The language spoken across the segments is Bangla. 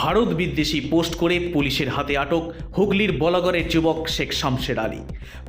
ভারত বিদ্বেষী পোস্ট করে পুলিশের হাতে আটক হুগলির বলাগড়ের যুবক শেখ শামশের আলী।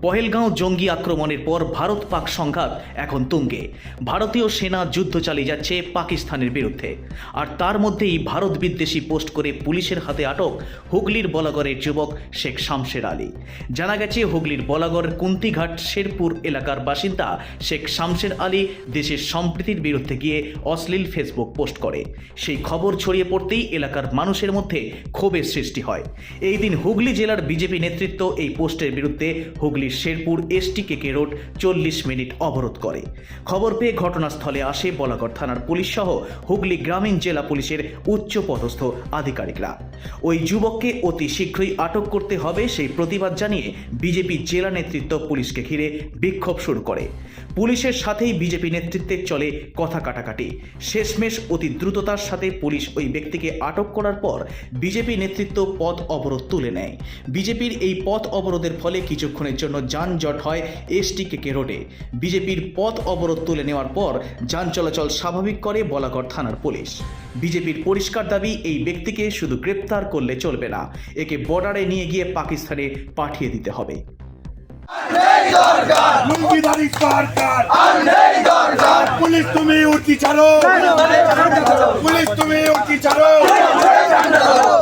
পহেলগাঁও জঙ্গি আক্রমণের পর ভারত পাক সংঘাত এখন তুঙ্গে। ভারতীয় সেনা যুদ্ধ চালিয়ে যাচ্ছে পাকিস্তানের বিরুদ্ধে। আর তার মধ্যেই ভারত বিদ্বেষী পোস্ট করে পুলিশের হাতে আটক হুগলির বলাগড়ের যুবক শেখ শামশের আলী। জানা গেছে, হুগলির বলাগড়, কুন্তিঘাট, শেরপুর এলাকার বাসিন্দা শেখ শামশের আলী দেশের সম্প্রীতির বিরুদ্ধে গিয়ে অশ্লীল ফেসবুক পোস্ট করে। সেই খবর ছড়িয়ে পড়তেই এলাকার মানুষের মধ্যে ক্ষোভের সৃষ্টি হয়। এই দিন হুগলি জেলার বিজেপি নেতৃত্ব এই পোস্টের বিরুদ্ধে হুগলির Sherpur S T K K road চল্লিশ মিনিট অবরোধ করে। খবর পেয়ে ঘটনাস্থলে আসে বলাগড় থানার পুলিশ সহ হুগলি গ্রামীণ জেলা পুলিশের উচ্চ পদস্থ আধিকারিকরা। ওই যুবককে অতি শীঘ্রই আটক করতে হবে সেই প্রতিবাদ জানিয়ে বিজেপি জেলা নেতৃত্ব পুলিশকে ঘিরে বিক্ষোভ শুরু করে। পুলিশের সাথেই বিজেপি নেতৃত্বের চলে কথা কাটাকাটি। শেষমেশ অতি দ্রুততার সাথে পুলিশ ওই ব্যক্তিকে আটক করার পর বিজেপি নেতৃত্ব পথ অবরোধ তুলে নেয়। বিজেপির এই পথ অবরোধের ফলে কিছুক্ষণের জন্য যানজট হয় এসটি কেকে রোডে। বিজেপির পথ অবরোধ তুলে নেওয়ার পর যান চলাচল স্বাভাবিক করে বলাগড় থানার পুলিশ। বিজেপির পরিষ্কার দাবি, এই ব্যক্তিকে শুধু গ্রেপ্তার করলে চলবে না, একে বর্ডারে নিয়ে গিয়ে পাকিস্তানে পাঠিয়ে দিতে হবে। পুলিশ তুমি উঠকি ছাড়ো পুলিশ তুমি উঠকি ছাড়ো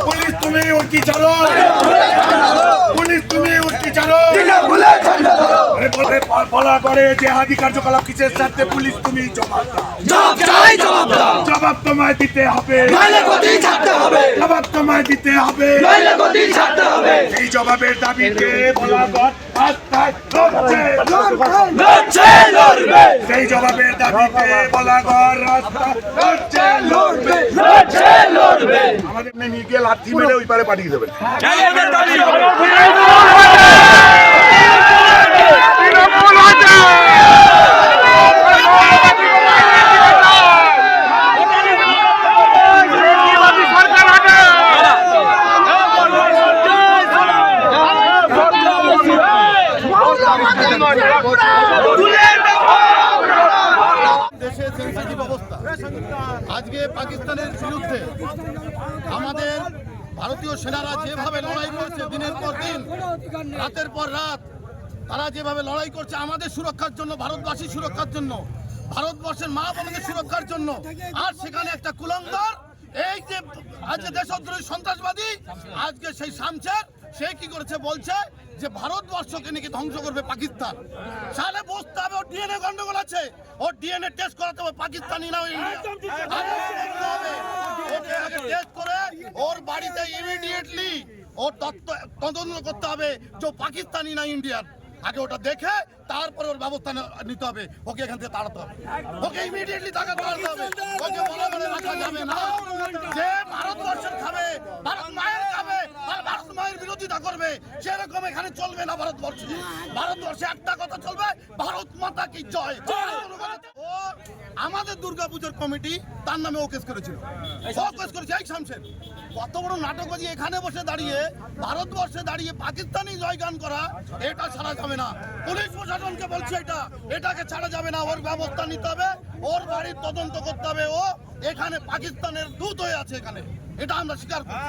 পুলিশ তুমি উঠকি ছাড়ো পুলিশ তুমি উঠকি ছাড়ো আরে বলে বলা করে যে হাদি কার্যকলাপ কিসের সাথে পুলিশ তুমি জবাব দাও। জবাব চাই জবাব দাও। জবাব তোমায় দিতে হবে। নইলে গতি ছাড়তে হবে। জবাব তোমায় দিতে হবে। নইলে গতি ছাড়তে হবে। এই জবাবের দাবিতে বলা কর রাস্তায় লড়ছে লড়ছে। লড়বে। সেই জবাবের দাবিতে বলাগড় রাস্তা লড়ছে লড়বে। লড়ছে লড়বে। আমাদের নিয়ে গিয়ে লাঠি মেরে ওই পারে পাঠিয়ে দেবেন। আজকে পাকিস্তানের বিরুদ্ধে আমাদের ভারতীয় সেনারা যেভাবে লড়াই করছে দিনের পর দিন, রাতের পর রাত, তারা যেভাবে লড়াই করছে আমাদের সুরক্ষার জন্য ভারতবাসীর সুরক্ষার জন্য, ভারতবর্ষের মা বোনদের সুরক্ষার জন্য, আর সেখানে একটা কুলঙ্গার, এই যে আজকে দেশদ্রোহী সন্ত্রাসবাদী, আজকে সেই শামছের সে কি করেছে বলছে যে ভারতবর্ষকে নাকি ধ্বংস করবে পাকিস্তান। সালে বসতে হবে ওর ডিএনএ গন্ডগোল আছে। ওর ডিএনএ টেস্ট করাতে হবে পাকিস্তানি না। ওকে আগে টেস্ট করে ওর বাড়িতে ইমিডিয়েটলি ওর তদন্ত করতে হবে যে পাকিস্তানি না ইন্ডিয়ান। আগে ওটা দেখে তারপরে ওর ব্যবস্থা নিতে হবে। ওকে এখান থেকে তাড়াতে হবে। ওকে ইমিডিয়েটলি তাকে তাড়াতে হবে। ওকে বলা বলে রাখা যাবে না। যে ভারতবর্ষের করবে সেরকম এখানে চলবে না ভারতবর্ষে। ভারতবর্ষে একটা কথা চলবে ভারত মাতা কি জয়? ও আমাদের দুর্গাপুজোর কমিটি তার নামে ও কেস করেছিল। ও কেস করেছে এই শামশের কত বড় নাটকবাজি এখানে বসে দাঁড়িয়ে ভারতবর্ষে দাঁড়িয়ে পাকিস্তানি জয়গান করা এটা ছাড়া যাবে না। পুলিশ প্রশাসনকে বলছে এটা এটাকে ছাড়া যাবে না। ওর ব্যবস্থা নিতে হবে ওর বাড়ির তদন্ত করতে হবে ও। এখানে পাকিস্তানের দূত হয়ে আছে এখানে। এটা আমরা স্বীকার করছি।